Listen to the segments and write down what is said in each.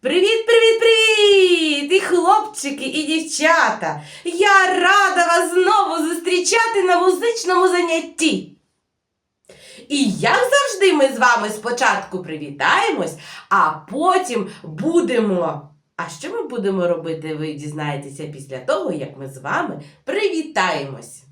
Привіт-привіт-привіт! І хлопчики, і дівчата! Я рада вас знову зустрічати на музичному занятті. І як завжди, ми з вами спочатку привітаємось, а потім будемо. А що ми будемо робити, ви дізнаєтеся після того, як ми з вами привітаємось!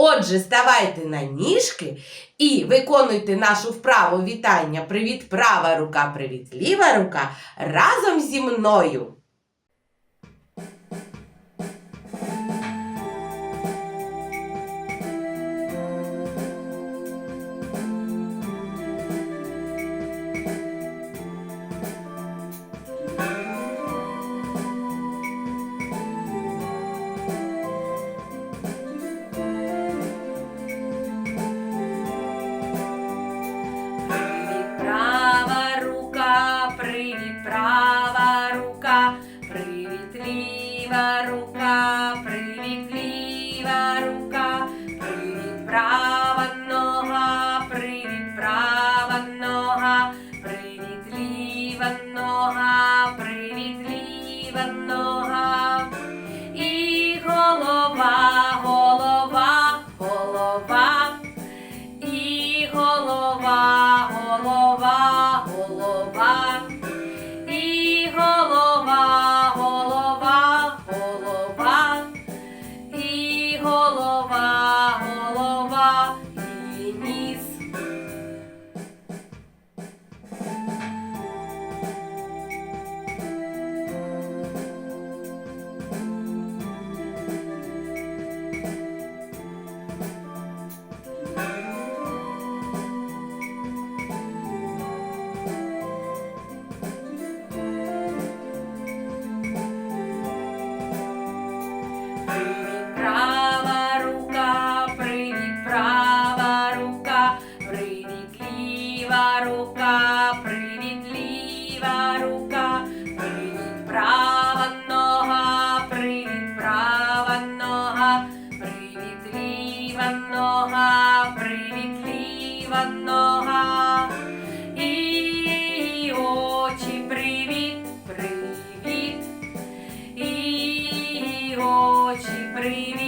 Отже, ставайте на ніжки і виконуйте нашу вправу вітання. Привіт, права рука, привіт, ліва рука разом зі мною. очі привіт.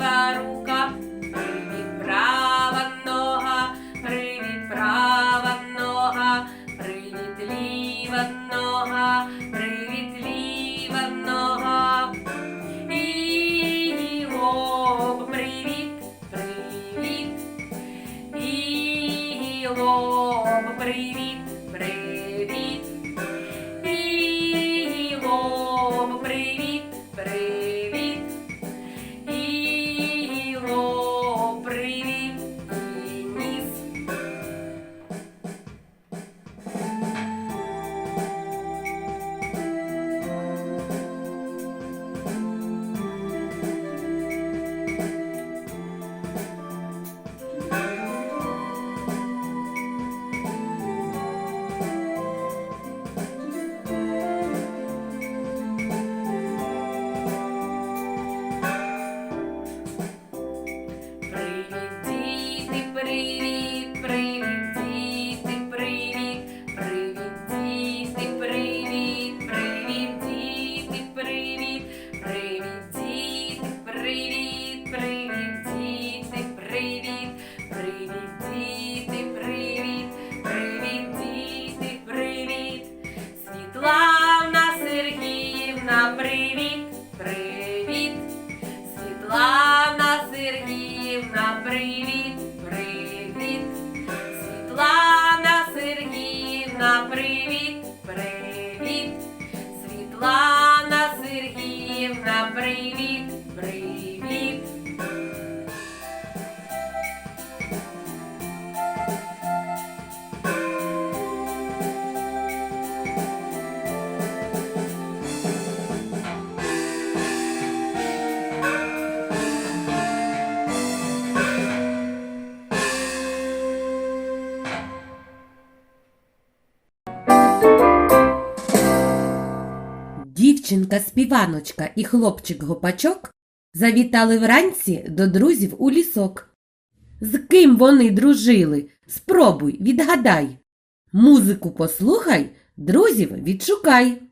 Ліва Дівчинка співаночка і хлопчик гопачок завітали вранці до друзів у лісок. З ким вони дружили? Спробуй, відгадай. Музику послухай, друзів відшукай.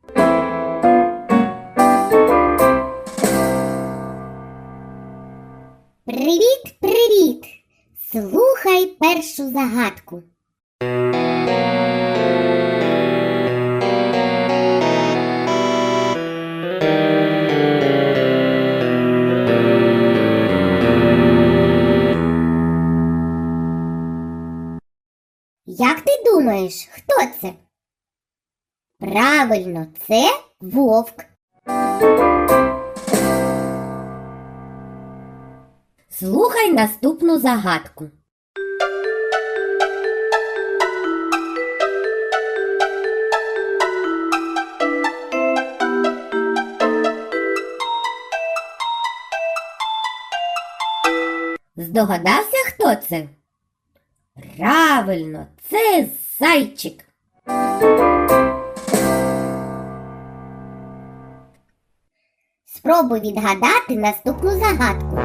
Привіт, привіт! Слухай першу загадку. Думаєш, хто це? Правильно, це вовк. Слухай наступну загадку. Здогадався, хто це? Правильно, це зайчик. Спробуй відгадати наступну загадку.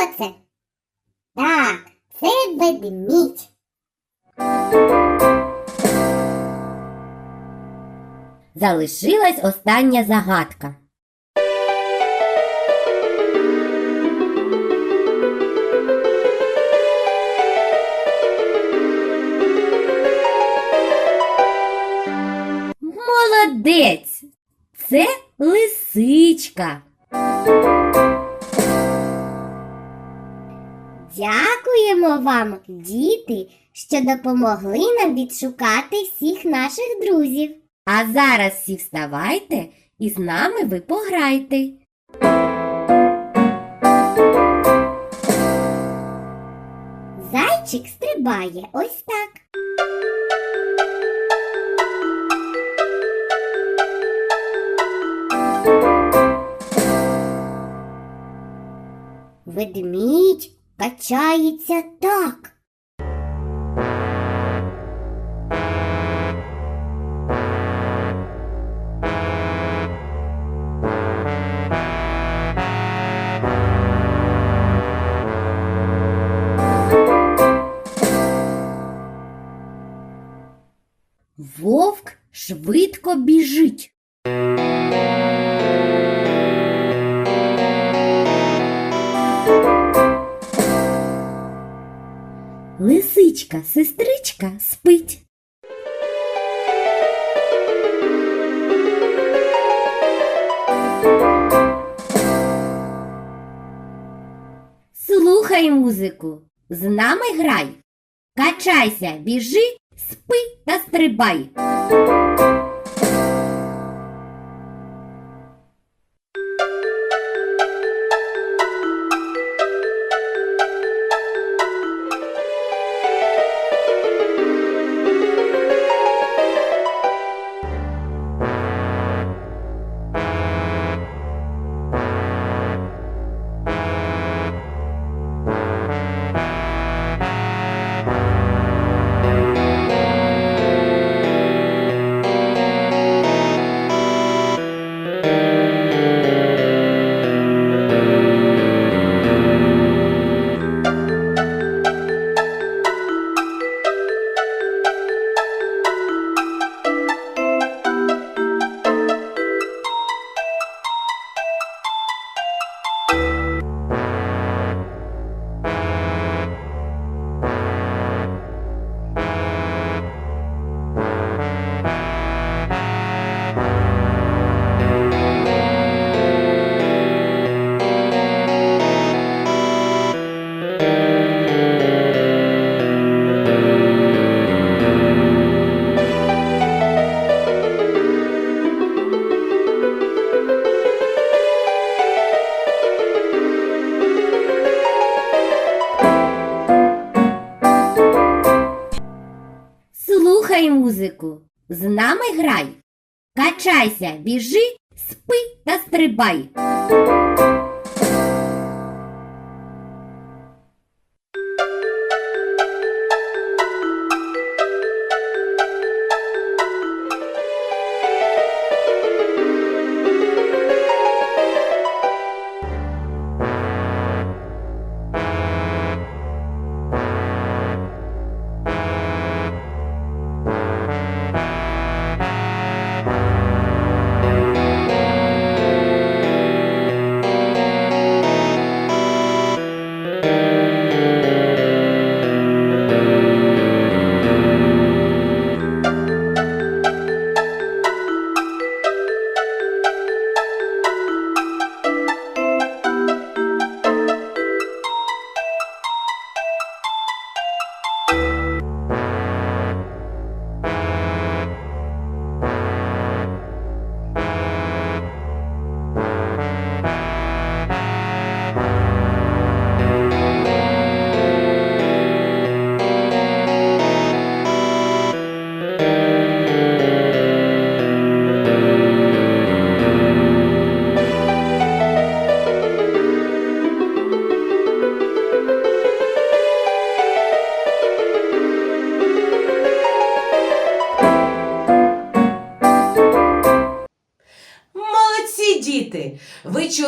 Хто це? Так, це ведмідь. Залишилась остання загадка. Молодець! це лисичка. Дякуємо вам, діти, що допомогли нам відшукати всіх наших друзів. А зараз всі вставайте і з нами ви пограйте. Зайчик стрибає ось так. Ведмідь качається так. Вовк швидко біжить. Лисичка, сестричка спить. Слухай музику, з нами грай. Качайся, біжи, спи та стрибай. Слухай музику, з нами грай. Качайся, біжи, спи та стрибай.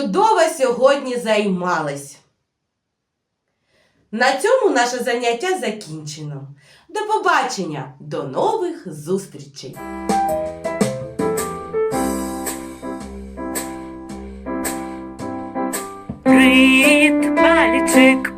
Чудово сьогодні займались. На цьому наше заняття закінчено. До побачення, до нових зустрічей! Привіт, пальчик,